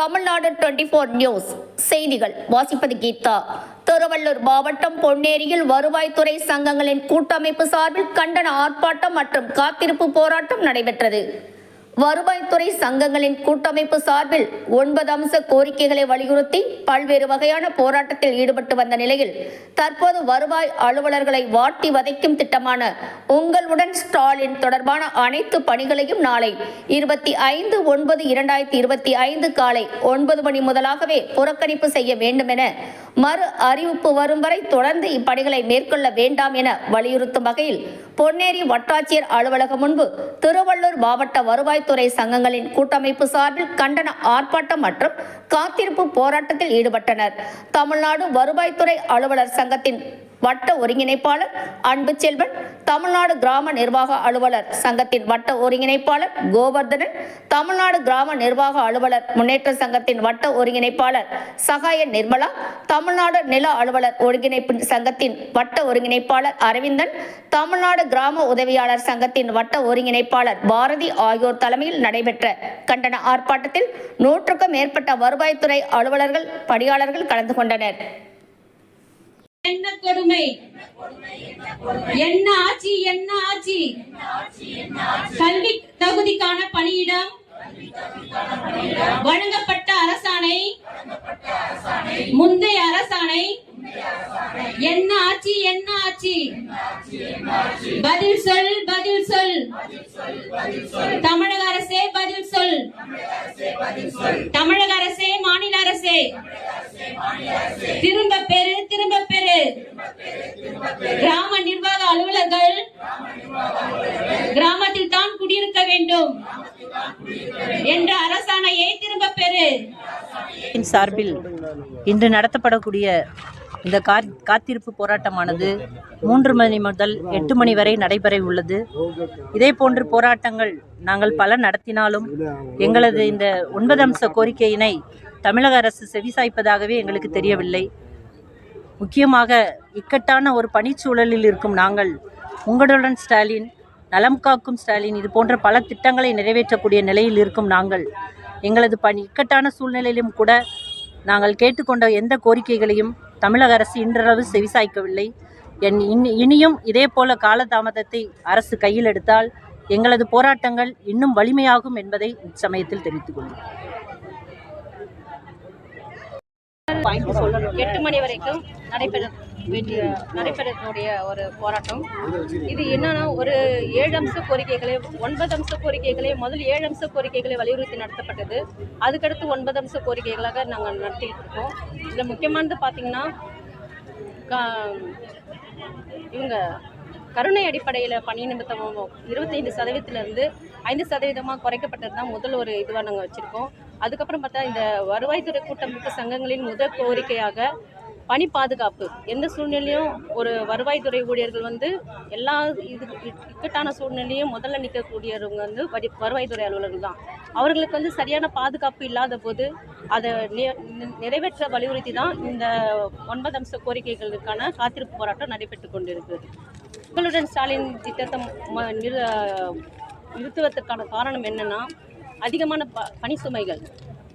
Tamil Nadu twenty four news செய்திகள். வாசிப்பது கீதா. திருவள்ளூர் மாவட்டம் பொன்னேரியில் வருவாய்த்துறை சங்கங்களின் கூட்டமைப்பு சார்பில் கண்டன ஆர்ப்பாட்டம் மற்றும் காத்திருப்பு போராட்டம் நடைபெற்றது. வருவாய்த்துறை சங்கங்களின் கூட்டமைப்பு சார்பில் ஒன்பது அம்ச கோரிக்கைகளை வலியுறுத்தி பல்வேறு வகையான போராட்டத்தில் ஈடுபட்டு வந்த நிலையில் தற்போது வருவாய் அலுவலர்களை வாட்டி வதைக்கும் திட்டமான உங்களுடன் ஸ்டாலின் தொடர்பான அனைத்து பணிகளையும் நாளை இருபத்தி ஐந்து ஒன்பது இரண்டாயிரத்தி இருபத்தி ஐந்து காலை ஒன்பது மணி முதலாகவே புறக்கணிப்பு செய்ய வேண்டும் என மறு அறிவிப்பு வரும் வரை தொடர்ந்து இப்பணிகளை மேற்கொள்ள வேண்டாம் என வலியுறுத்தும் வகையில் பொன்னேரி வட்டாட்சியர் அலுவலகம் முன்பு திருவள்ளூர் மாவட்ட வருவாய்த்துறை சங்கங்களின் கூட்டமைப்பு சார்பில் கண்டன ஆர்ப்பாட்டம் மற்றும் காத்திருப்பு போராட்டத்தில் ஈடுபட்டனர். தமிழ்நாடு வருவாய்த்துறை அலுவலர் சங்கத்தின் வட்ட ஒருங்கிணைப்பாளர் அன்பு செல்வன் தமிழ்நாடு கிராம நிர்வாக அலுவலர் சங்கத்தின் வட்ட ஒருங்கிணைப்பாளர் கோவர்தனன் தமிழ்நாடு கிராம நிர்வாக அலுவலர் முன்னேற்ற சங்கத்தின் வட்ட ஒருங்கிணைப்பாளர் சகாய நிர்மலா தமிழ்நாடு நில அலுவலர் ஒருங்கிணைப்பு சங்கத்தின் வட்ட ஒருங்கிணைப்பாளர் அரவிந்தன் தமிழ்நாடு கிராம உதவியாளர் சங்கத்தின் வட்ட ஒருங்கிணைப்பாளர் பாரதி ஆகியோர் தலைமையில் நடைபெற்ற கண்டன ஆர்ப்பாட்டத்தில் நூற்றுக்கும் மேற்பட்ட வருவாய்த்துறை அலுவலர்கள் பணியாளர்கள் கலந்து கொண்டனர். என்ன கொடுமை? என்ன ஆட்சி என்ன ஆட்சி? கல்வி தகுதிக்கான பணியிடம் வழங்கப்பட்ட அரசாணை முந்தைய அரசாணை. என்ன ஆட்சி என்ன ஆட்சி? பதில் சொல் பதில் சொல். தமிழக அரசே பதில் சொல். தமிழக அரசே மாநில அரசே. திரும்ப பெரு கிராம நிர்வாக அலுவலர்கள் கிராமத்தில் தான் குடியிருக்க வேண்டும் என்ற அரசாணையை திரும்ப பெறு. சார்பில் இன்று நடத்தப்படக்கூடிய இந்த காத்திருப்பு போராட்டமானது மூன்று மணி முதல் எட்டு மணி வரை நடைபெற உள்ளது. இதே போன்று போராட்டங்கள் நாங்கள் பல நடத்தினாலும் எங்களது இந்த ஒன்பது அம்ச கோரிக்கையினை தமிழக அரசு செவிசாய்ப்பதாகவே எங்களுக்கு தெரியவில்லை. முக்கியமாக இக்கட்டான ஒரு பணிச்சூழலில் இருக்கும் நாங்கள் உங்களுடன் ஸ்டாலின் நலம் காக்கும் ஸ்டாலின் இது போன்ற பல திட்டங்களை நிறைவேற்றக்கூடிய நிலையில் இருக்கும் நாங்கள். எங்களது பணி இக்கட்டான சூழ்நிலையிலும் கூட நாங்கள் கேட்டுக்கொண்ட எந்த கோரிக்கைகளையும் தமிழக அரசு இன்றளவு செவிசாய்க்கவில்லை. என் இனி- இனியும் இதே போல காலதாமதத்தை அரசு கையில் எடுத்தால் எங்களது போராட்டங்கள் இன்னும் வலிமையாகும் என்பதை இச்சமயத்தில் தெரிவித்துக் கொள்கிறேன். எட்டு மணி வரைக்கும் நடைபெற வேண்டிய நடைபெறக்கூடிய ஒரு போராட்டம். இது என்னன்னா ஒரு ஏழு அம்ச கோரிக்கைகளை ஒன்பது அம்ச கோரிக்கைகளை முதல் ஏழு அம்ச கோரிக்கைகளை வலியுறுத்தி நடத்தப்பட்டது. அதுக்கடுத்து ஒன்பது அம்ச கோரிக்கைகளாக நாங்கள் நடத்திட்டு இருக்கோம். இதில் முக்கியமானது பார்த்தீங்கன்னா கா- இவங்க கருணை அடிப்படையில் பணி நிமித்தம் இருபத்தைந்து சதவீதத்திலிருந்து ஐந்து சதவீதமாக குறைக்கப்பட்டது தான் முதல் ஒரு இதுவாக நாங்கள் வச்சுருக்கோம். அதுக்கப்புறம் பார்த்தா இந்த வருவாய்த்துறை கூட்டமைப்பு சங்கங்களின் முதல் கோரிக்கையாக பணி பாதுகாப்பு. எந்த சூழ்நிலையும் ஒரு வருவாய்த்துறை ஊழியர்கள் வந்து எல்லா இது இக்கட்டான சூழ்நிலையும் முதல்ல நிற்கக்கூடியவங்க வந்து வரி- வருவாய்த்துறை அலுவலர்கள் தான். அவர்களுக்கு வந்து சரியான பாதுகாப்பு இல்லாத போது அதை நிறைவேற்ற வலியுறுத்தி தான் இந்த ஒன்பது அம்ச கோரிக்கைகளுக்கான காத்திருப்பு போராட்டம் நடைபெற்று கொண்டிருக்கிறது உங்களுடன் ஸ்டாலின் திட்டத்தை ம- நிறு நிறுத்துவதற்கான காரணம் என்னென்னா அதிகமான ப பணி சுமைகள்.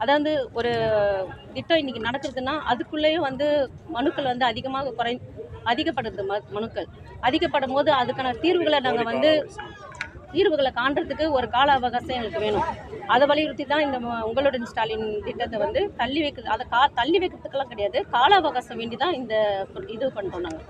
அதாவது ஒரு திட்டம் இன்னைக்கு நடக்குதுன்னா அதுக்குள்ளேயும் வந்து மனுக்கள் வந்து அதிகமாக குறை அதிகப்படுது ம மனுக்கள். அதிகப்படும் போது அதுக்கான தீர்வுகளை நாங்கள் வந்து தீர்வுகளை காண்றதுக்கு ஒரு கால அவகாசம் எங்களுக்கு வேணும். அதை வலியுறுத்தி தான் இந்த உங்களுடன் ஸ்டாலின் திட்டத்தை வந்து தள்ளி வைக்கிறது அதை கா தள்ளி வைக்கிறதுக்கெல்லாம் கிடையாது. கால அவகாசம் வேண்டி தான் இந்த இது பண்ணுறோம் நாங்கள்